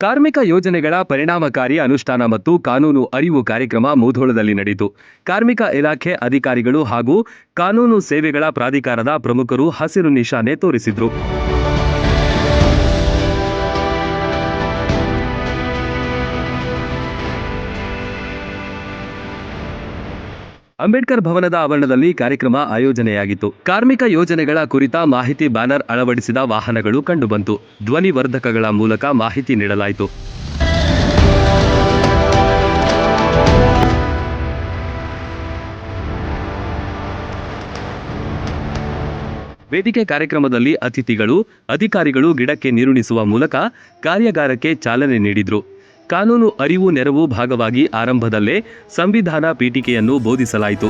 ಕಾರ್ಮಿಕ ಯೋಜನೆಗಳ ಪರಿಣಾಮಕಾರಿ ಅನುಷ್ಠಾನ ಮತ್ತು ಕಾನೂನು ಅರಿವು ಕಾರ್ಯಕ್ರಮ ಮುಧೋಳದಲ್ಲಿ ನಡೆಯಿತು. ಕಾರ್ಮಿಕ ಇಲಾಖೆ ಅಧಿಕಾರಿಗಳು ಹಾಗೂ ಕಾನೂನು ಸೇವೆಗಳ ಪ್ರಾಧಿಕಾರದ ಪ್ರಮುಖರು ಹಸಿರು ನಿಶಾನೆ ತೋರಿಸಿದ್ರು. ಅಂಬೇಡ್ಕರ್ ಭವನದ ಆವರಣದಲ್ಲಿ ಕಾರ್ಯಕ್ರಮ ಆಯೋಜನೆಯಾಗಿತ್ತು. ಕಾರ್ಮಿಕ ಯೋಜನೆಗಳ ಕುರಿತ ಮಾಹಿತಿ ಬ್ಯಾನರ್ ಅಳವಡಿಸಿದ ವಾಹನಗಳು ಕಂಡುಬಂತು. ಧ್ವನಿವರ್ಧಕಗಳ ಮೂಲಕ ಮಾಹಿತಿ ನೀಡಲಾಯಿತು. ವೇದಿಕೆ ಕಾರ್ಯಕ್ರಮದಲ್ಲಿ ಅತಿಥಿಗಳು, ಅಧಿಕಾರಿಗಳು ಗಿಡಕ್ಕೆ ನೀರುಣಿಸುವ ಮೂಲಕ ಕಾರ್ಯಾಗಾರಕ್ಕೆ ಚಾಲನೆ ನೀಡಿದ್ರು. ಕಾನೂನು ಅರಿವು ನೆರವು ಭಾಗವಾಗಿ ಆರಂಭದಲ್ಲೇ ಸಂವಿಧಾನ ಪೀಠಿಕೆಯನ್ನು ಬೋಧಿಸಲಾಯಿತು.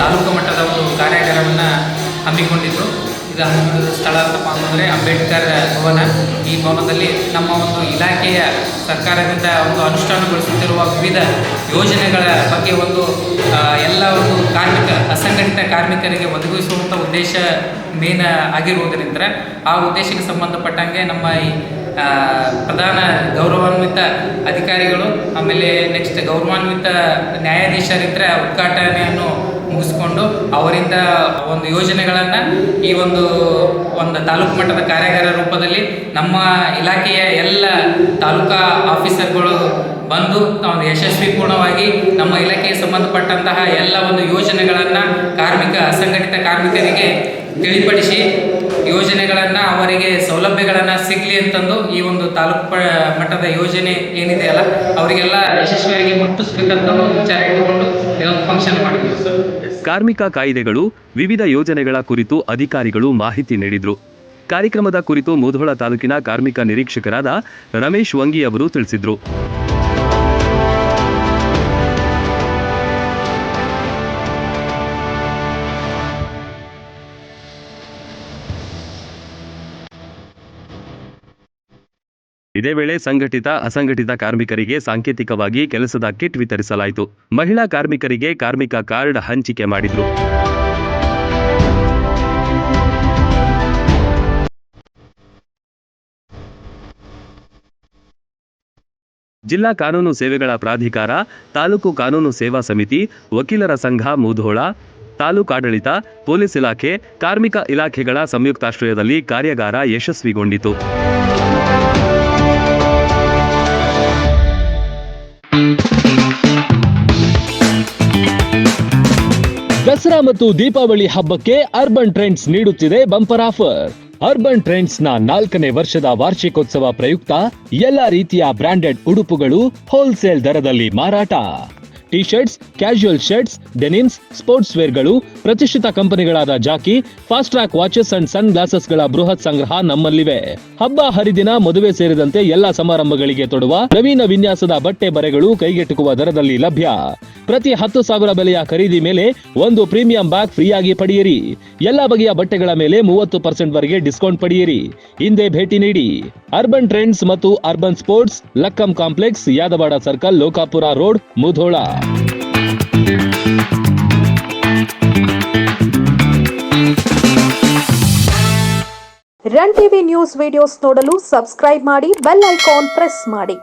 ತಾಲೂಕು ಮಟ್ಟದ ಒಂದು ಕಾರ್ಯಾಗಾರವನ್ನು ಹಮ್ಮಿಕೊಂಡಿದ್ದು ಸ್ಥಳ ಅಂತಪ್ಪ ಅಂತಂದರೆ ಅಂಬೇಡ್ಕರ್ ಭವನ. ಈ ಭವನದಲ್ಲಿ ನಮ್ಮ ಒಂದು ಇಲಾಖೆಯ ಸರ್ಕಾರದಿಂದ ಒಂದು ಅನುಷ್ಠಾನಗೊಳಿಸುತ್ತಿರುವ ವಿವಿಧ ಯೋಜನೆಗಳ ಬಗ್ಗೆ ಒಂದು ಎಲ್ಲ ಒಂದು ಅಸಂಘಟಿತ ಕಾರ್ಮಿಕರಿಗೆ ಒದಗಿಸುವಂಥ ಉದ್ದೇಶ ಮೇನ್ ಆಗಿರುವುದರಿಂದ ಆ ಉದ್ದೇಶಕ್ಕೆ ಸಂಬಂಧಪಟ್ಟಂಗೆ ನಮ್ಮ ಈ ಪ್ರಧಾನ ಗೌರವಾನ್ವಿತ ಅಧಿಕಾರಿಗಳು ಆಮೇಲೆ ನೆಕ್ಸ್ಟ್ ಗೌರವಾನ್ವಿತ ನ್ಯಾಯಾಧೀಶರಿದ್ದರೆ ಉದ್ಘಾಟನೆಯನ್ನು ಮುಗಿಸ್ಕೊಂಡು ಅವರಿಂದ ಒಂದು ಯೋಜನೆಗಳನ್ನು ಈ ಒಂದು ಒಂದು ತಾಲೂಕು ಮಟ್ಟದ ಕಾರ್ಯಾಗಾರ ರೂಪದಲ್ಲಿ ನಮ್ಮ ಇಲಾಖೆಯ ಎಲ್ಲ ತಾಲೂಕಾ ಆಫೀಸರ್ಗಳು ಬಂದು ತಾವು ಯಶಸ್ವಿಪೂರ್ಣವಾಗಿ ನಮ್ಮ ಇಲಾಖೆಗೆ ಸಂಬಂಧಪಟ್ಟಂತಹ ಎಲ್ಲ ಒಂದು ಯೋಜನೆಗಳನ್ನು ಕಾರ್ಮಿಕ, ಅಸಂಘಟಿತ ಕಾರ್ಮಿಕರಿಗೆ ತಿಳಿಪಡಿಸಿ ಯೋಜನೆಗಳನ್ನು ಅವರಿಗೆ ಸೌಲಭ್ಯಗಳನ್ನು ಸಿಗಲಿ ಅಂತಂದು ಈ ಒಂದು ತಾಲೂಕು ಮಟ್ಟದ ಯೋಜನೆ ಏನಿದೆ ಅಲ್ಲ, ಅವರಿಗೆಲ್ಲ ಯಶಸ್ವಿಯಾಗಿ ಮುಟ್ಟಿಸ್ಬೇಕಂತ ವಿಚಾರ ಇಟ್ಟುಕೊಂಡು ಒಂದು ಫಂಕ್ಷನ್ ಮಾಡಿದ್ವಿ. ಕಾರ್ಮಿಕ ಕಾಯ್ದೆಗಳು ವಿವಿಧ ಯೋಜನೆಗಳ ಕುರಿತು ಅಧಿಕಾರಿಗಳು ಮಾಹಿತಿ ನೀಡಿದರು. ಕಾರ್ಯಕ್ರಮದ ಕುರಿತು ಮುಧೋಳ ತಾಲೂಕಿನ ಕಾರ್ಮಿಕ ನಿರೀಕ್ಷಕರಾದ ರಮೇಶ್ ವಂಗಿ ಅವರು ತಿಳಿಸಿದ್ರು. ಇದೇ ವೇಳೆ ಸಂಘಟಿತ, ಅಸಂಘಟಿತ ಕಾರ್ಮಿಕರಿಗೆ ಸಾಂಕೇತಿಕವಾಗಿ ಕೆಲಸದ ಕಿಟ್ ವಿತರಿಸಲಾಯಿತು. ಮಹಿಳಾ ಕಾರ್ಮಿಕರಿಗೆ ಕಾರ್ಮಿಕ ಕಾರ್ಡ್ ಹಂಚಿಕೆ ಮಾಡಿದ್ರು. ಜಿಲ್ಲಾ ಕಾನೂನು ಸೇವೆಗಳ ಪ್ರಾಧಿಕಾರ, ತಾಲೂಕು ಕಾನೂನು ಸೇವಾ ಸಮಿತಿ, ವಕೀಲರ ಸಂಘ ಮೂಧೋಳ ತಾಲೂಕಾಡಳಿತ ಪೊಲೀಸ್ ಇಲಾಖೆ, ಕಾರ್ಮಿಕ ಇಲಾಖೆಗಳ ಸಂಯುಕ್ತಾಶ್ರಯದಲ್ಲಿ ಕಾರ್ಯಾಗಾರ ಯಶಸ್ವಿಗೊಂಡಿತು. ದಸರಾ ಮತ್ತು ದೀಪಾವಳಿ ಹಬ್ಬಕ್ಕೆ ಅರ್ಬನ್ ಟ್ರೆಂಡ್ಸ್ ನೀಡುತ್ತಿದೆ ಬಂಪರ್ ಆಫರ್. ಅರ್ಬನ್ ಟ್ರೆಂಡ್ಸ್ನ ನಾಲ್ಕನೇ ವರ್ಷದ ವಾರ್ಷಿಕೋತ್ಸವ ಪ್ರಯುಕ್ತ ಎಲ್ಲಾ ರೀತಿಯ ಬ್ರಾಂಡೆಡ್ ಉಡುಪುಗಳು ಹೋಲ್ಸೇಲ್ ದರದಲ್ಲಿ ಮಾರಾಟ. T shirts casual shirts denims sports ವೇರ್ಗಳು ಪ್ರತಿಷ್ಠಿತ ಕಂಪನಿಗಳಾದ Jockey Fastrack watches and ಸನ್ ಗ್ಲಾಸಸ್ಗಳ ಬೃಹತ್ ಸಂಗ್ರಹ ನಮ್ಮಲ್ಲಿವೆ. ಹಬ್ಬ ಹರಿದಿನ ಮದುವೆ ಸೇರಿದಂತೆ ಎಲ್ಲಾ ಸಮಾರಂಭಗಳಿಗೆ ತೊಡುವ ನವೀನ ವಿನ್ಯಾಸದ ಬಟ್ಟೆ ಬರೆಗಳು ಕೈಗೆಟುಕುವ ದರದಲ್ಲಿ ಲಭ್ಯ. ಪ್ರತಿ ಹತ್ತು ಸಾವಿರ ಬೆಲೆಯ ಖರೀದಿ ಮೇಲೆ ಒಂದು ಪ್ರೀಮಿಯಂ ಬ್ಯಾಗ್ ಫ್ರೀಯಾಗಿ ಪಡೆಯಿರಿ. ಎಲ್ಲ ಬಗೆಯ ಬಟ್ಟೆಗಳ ಮೇಲೆ ಮೂವತ್ತು ಪರ್ಸೆಂಟ್ ವರೆಗೆ ಡಿಸ್ಕೌಂಟ್ ಪಡೆಯಿರಿ. ಹಿಂದೆ ಭೇಟಿ ನೀಡಿ. ಅರ್ಬನ್ ಟ್ರೆಂಡ್ಸ್ ಮತ್ತು urban sports Lakkam complex, Yadawad circle, Lokapur road, Mudhol. Run TV news videos ನೋಡಲು ಸಬ್ಸ್ಕ್ರೈಬ್ ಮಾಡಿ ಬೆಲ್ ಐಕಾನ್ ಪ್ರೆಸ್ ಮಾಡಿ.